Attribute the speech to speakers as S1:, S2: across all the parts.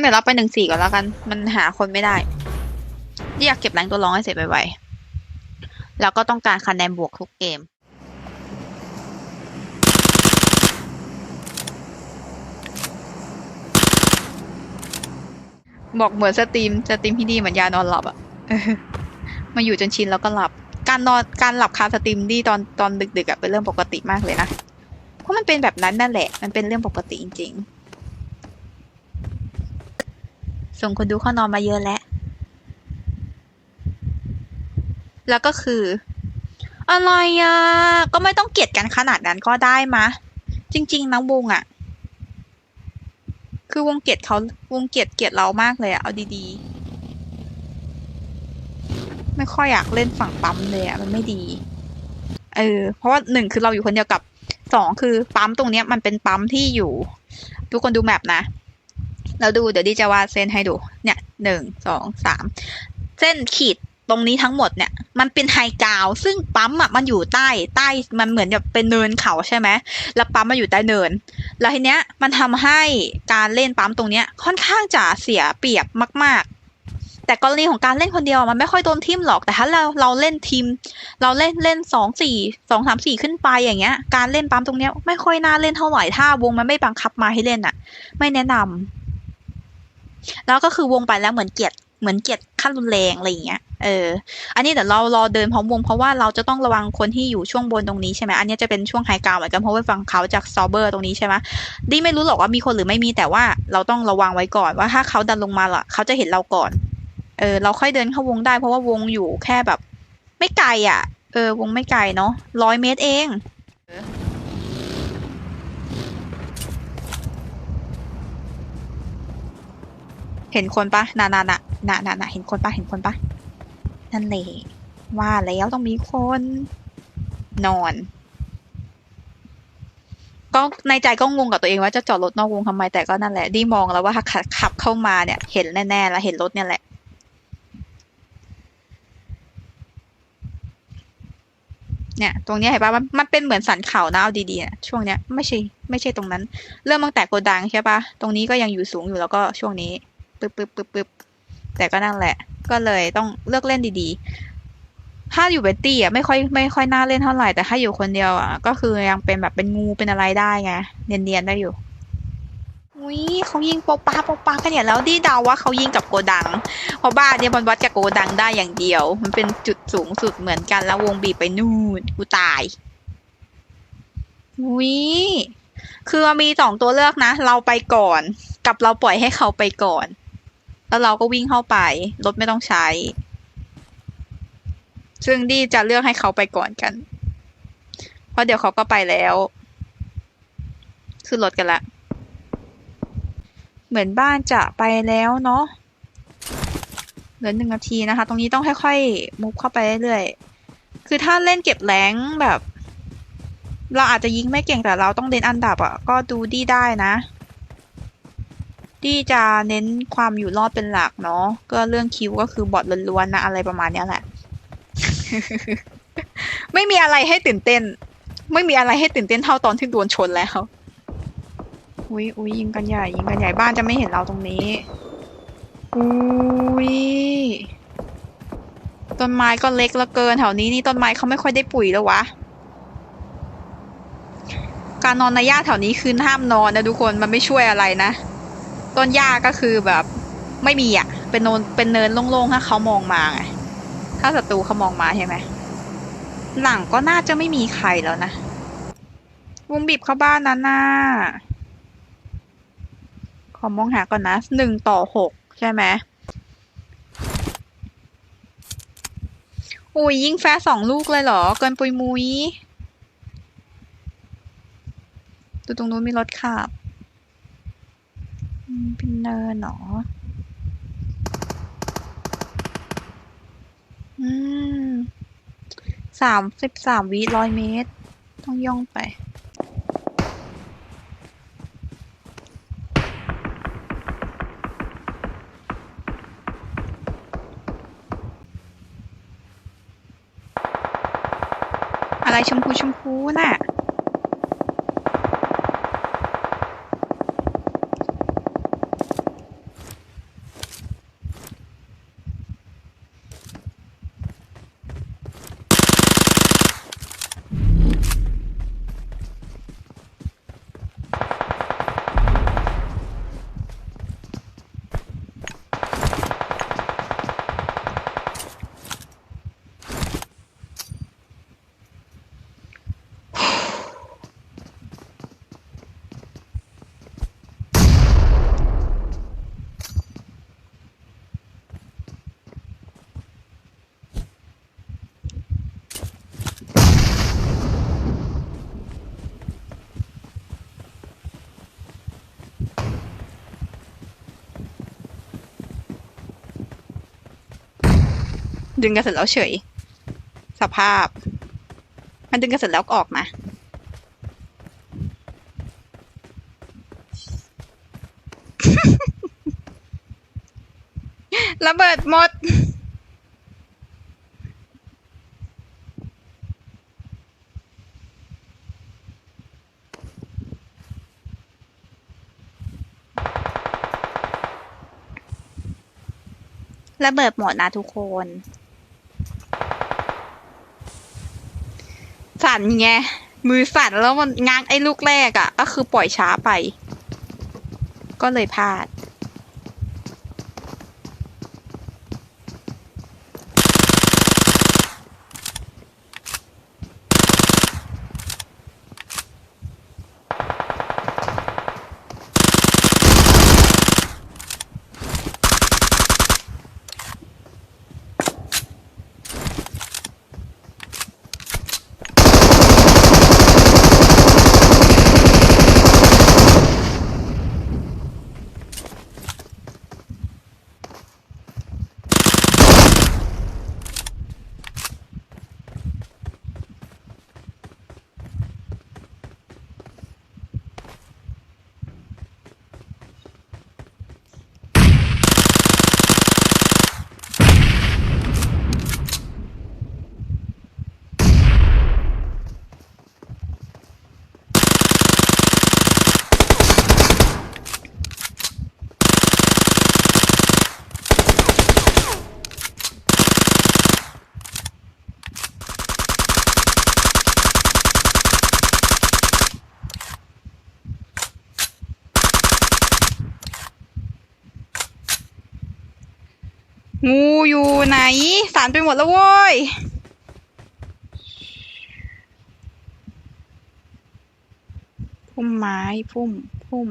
S1: นเดี๋ยวเราไปหนึ่งสี่ก่อนแล้วกัน มันหาคนไม่ได้อยากเก็บแรงตัวรองให้เสร็จไวๆแล้วก็ต้องการคะแนนบวกทุกเกม บอกเหมือนสตรีมสตรีมที่ดีเหมือนยานอนหลับอะมาอยู่จนชินแล้วก็หลับ การนอนการหลับคาสตรีมดีตอนตอนดึกๆอะเป็นเรื่องปกติมากเลยนะ เพราะมันเป็นแบบนั้นนั่นแหละ มันเป็นเรื่องปกติจริง ๆ ส่งคนดูเข้านอนมาเยอะแล้ว แล้วก็คือ อะไรอะ ก็ไม่ต้องเกลียดกันขนาดนั้นก็ได้มะ จริง ๆนะวงอะ คือวงเกลียดเขาวงเกลียดเกลียดเรามากเลยอะเอาดีๆ ไม่ค่อยอยากเล่นฝั่งปั๊มเลยอะมันไม่ดี เออ เพราะว่าหนึ่งคือเราอยู่คนเดียวกับสองคือปั๊มตรงเนี้ยมันเป็นปั๊มที่อยู่ ทุกคนดูแมปนะ เราดูเดี๋ยวดีจะวาดเส้นให้ดู เนี่ยหนึ่งสองสามเส้นขีดตรงนี้ทั้งหมดเนี่ย มันเป็นไฮกาวด์ซึ่งปั๊มอะมันอยู่ใต้ใต้มันเหมือนแบบเป็นเนินเขาใช่ไหมแล้วปั๊มมันอยู่ใต้เนิน แล้วทีเนี้ยมันทำให้การเล่นปั๊มตรงเนี้ย ค่อนข้างจะเสียเปรียบมาก ๆ แต่กรณีของการเล่นคนเดียวมันไม่ค่อยโดนทิมหรอกแต่ถ้าเราเราเล่นทีม เราเล่นเล่นสองสี่สองสามสี่ขึ้นไปอย่างเงี้ย การเล่นปั๊มตรงเนี้ยไม่ค่อยน่าเล่นเท่าไหร่ถ้าวงมันไม่บังคับมาให้เล่นอะ ไม่แนะนำ แล้วก็คือวงไปแล้วเหมือนเกลียดเหมือนเกลียดขั้นรุนแรงอะไรอย่างเงี้ย เออ อันนี้เดี๋ยวเรารอเดินพร้อมวงเพราะว่าเราจะต้องระวังคนที่อยู่ช่วงบนตรงนี้ใช่ไหมอันนี้จะเป็นช่วงไฮกราวด์เหมือนกันเพราะว่าฟังเขาจากซอเบอร์ตรงนี้ใช่ไหมดีไม่รู้หรอกว่ามีคนหรือไม่มีแต่ว่าเราต้องระวังไว้ก่อนว่าถ้าเขาดันลงมาล่ะเขาจะเห็นเราก่อน เออ เราค่อยเดินเข้าวงได้เพราะว่าวงอยู่แค่แบบ ไม่ไกลอะ เออ วงไม่ไกลเนาะร้อยเมตรเอง เห็นคนปะน่ะน่ะน่ะน่ะน่ะน่ะเห็นคนปะเห็นคนปะนั่นแหละว่าแล้วต้องมีคน นอน ก็ในใจก็งงกับตัวเองว่าจะจอดรถนอกวงทำไมแต่ก็นั่นแหละดีมองแล้วว่าขับเข้ามาเนี่ย เห็นแน่ๆแล้วเห็นรถเนี่ยแหละเนี่ยตรงนี้เห็นปะมันมันเป็นเหมือนสันเขานะเอาดีๆนะช่วงเนี้ยไม่ใช่ไม่ใช่ตรงนั้น เริ่มตั้งแต่โกดังใช่ปะตรงนี้ก็ยังอยู่สูงอยู่แล้วก็ช่วงนี้ ปึ๊บปึ๊บปึ๊บปึ๊บแต่ก็นั่นแหละ ก็เลยต้องเลือกเล่นดีๆ ถ้าอยู่เบตตี้อะไม่ค่อยไม่ค่อยน่าเล่นเท่าไหร่แต่ถ้าอยู่คนเดียวอะ ก็คือยังเป็นแบบเป็นงูเป็นอะไรได้ไงเนียนๆได้อยู่อุ้ยเขายิงโปปาโปปากันเนี่ยแล้วดีเดาว่าเขายิงกับโกดัง เพราะบ้านเนี่ยมันวัดกับโกดังได้อย่างเดียว มันเป็นจุดสูงสุดเหมือนกันแล้ววงบีไปนู่นกูตายอุ้ยคือมีสองตัวเลือกนะ เราไปก่อน กับเราปล่อยให้เขาไปก่อน แล้วเราก็วิ่งเข้าไป รถไม่ต้องใช้ ซึ่งดีจะเลือกให้เขาไปก่อนกัน เพราะเดี๋ยวเขาก็ไปแล้ว ขึ้นรถกันละ เหมือนบ้านจะไปแล้วเนาะ เหลือหนึ่งนาทีนะคะ ตรงนี้ต้องค่อยๆ มุกเข้าไปเรื่อยๆ คือถ้าเล่นเก็บแรงแบบ เราอาจจะยิงไม่เก่งแต่เราต้องเน้นอันดับอะ ก็ดูดีได้นะ ดีจะเน้นความอยู่รอดเป็นหลักเนาะก็เรื่องคิวก็คือบอทล้วนๆนะอะไรประมาณเนี้ยแหละ ไม่มีอะไรให้ตื่นเต้น ไม่มีอะไรให้ตื่นเต้นเท่าตอนที่โดนชนแล้วอุ้ยอุ้ยยิงกันใหญ่ยิงกันใหญ่บ้านจะไม่เห็นเราตรงนี้อุ้ยต้นไม้ก็เล็กเหลือเกินแถวนี้นี่ต้นไม้เขาไม่ค่อยได้ปุ๋ยแล้ววะการนอนในหญ้าแถวนี้คือห้ามนอนนะทุกคนมันไม่ช่วยอะไรนะ ต้นหญ้าก็คือแบบไม่มีอะ เป็นโนนเป็นเนินโล่งๆถ้าเขามองมาไงถ้าศัตรูเขามองมาใช่ไหมหลังก็น่าจะไม่มีใครแล้วนะวงบีบเข้าบ้านนั้นน่ะขอมองหาก่อนนะหนึ่งต่อหกใช่ไหมอุ้ยยิงแฟร์สองลูกเลยเหรอ เกินปุยมุยดูตรงนู้นมีรถขับ เป็นเนินเหรอ อืมสามสิบสามวิร้อยเมตร ต้องย่องไป อะไรชมพูชมพูน่ะ อ ดึงกันเสร็จแล้วเฉย สภาพ มันดึงกันเสร็จแล้วก็ออกนะระเบิดหมด ระเบิดหมดนะทุกคน สั่นไง มือสั่นแล้วมันง้างไอ้ลูกแรกอะ่ะ ก็คือปล่อยช้าไป ก็เลยพลาด งู อยู่ไหน สารไปหมดแล้วโว้ยพุ่มไม้พุ่มพุ่ม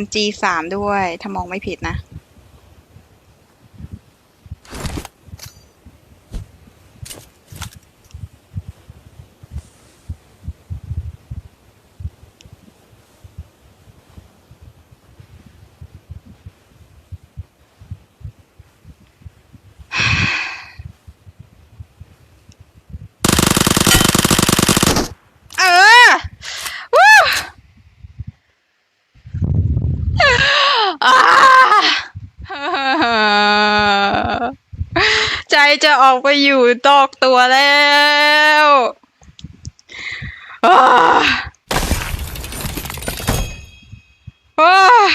S1: MG สามด้วย ถ้ามองไม่ผิดนะ เออวู้ อ่า ใจจะ ออกไปอยู่ตอกตัวแล้วอ่าโอ้ย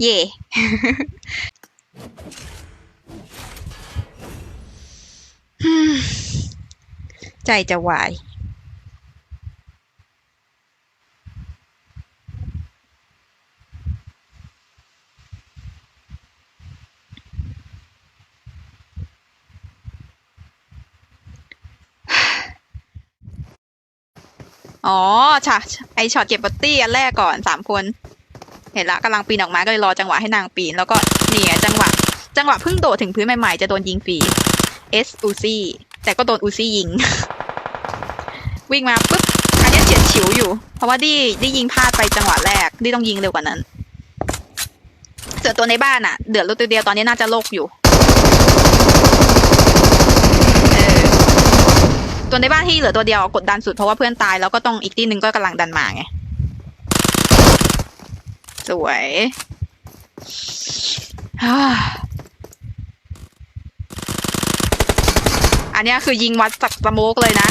S1: เย่ ใจจะวาย อ๋อฉากไอช็อตเก็บบัตตี้อันแรกก่อนสามคน เห็นละกำลังปีนออกมาก็เลยรอจังหวะให้นางปีน แล้วก็เนี่ไงจังหวะ จังหวะเพิ่งโดดถึงพื้นใหม่ๆ จะโดนยิงฟรีเอสอูซี่แต่ก็โดนอูซี่ยิง วิ่งมาปุ๊บอันนี้เฉียดฉิวอยู่ เพราะว่าดีดียิงพลาดไปจังหวะแรกดีต้องยิงเร็วกว่านั้นเส่วนตัวในบ้านอะเดือดรถตัวเดียวตอนนี้น่าจะโลกอยู่ เออ ตัวในบ้านที่เหลือตัวเดียวกดดันสุดเพราะว่าเพื่อนตายแล้วก็ต้องอีกที่หนึ่งก็กำลังดันมาไง สวยอันนี้คือยิงวัดจากสโมกเลยนะ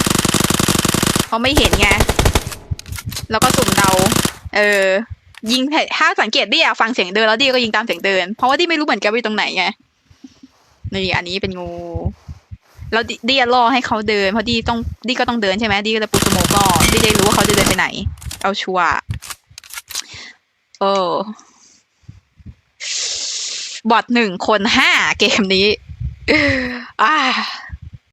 S1: เขาไม่เห็นไง แล้วก็สุ่มเดา เออ ยิงถ้าสังเกตดิอะฟังเสียงเดินแล้วดิก็ยิงตามเสียงเดิน เพราะว่าดิไม่รู้เหมือนกันว่าตรงไหนไง นี่อันนี้เป็นงู แล้วดิดิอะล่อให้เขาเดินเพราะดีต้องดีก็ต้องเดินใช่ไหมดีก็จะปูสโมกล่อดิได้รู้ว่าเขาจะเดินไปไหน เอาชัวโอ้บอทหนึ่งคนห้าเกมนี้อ่า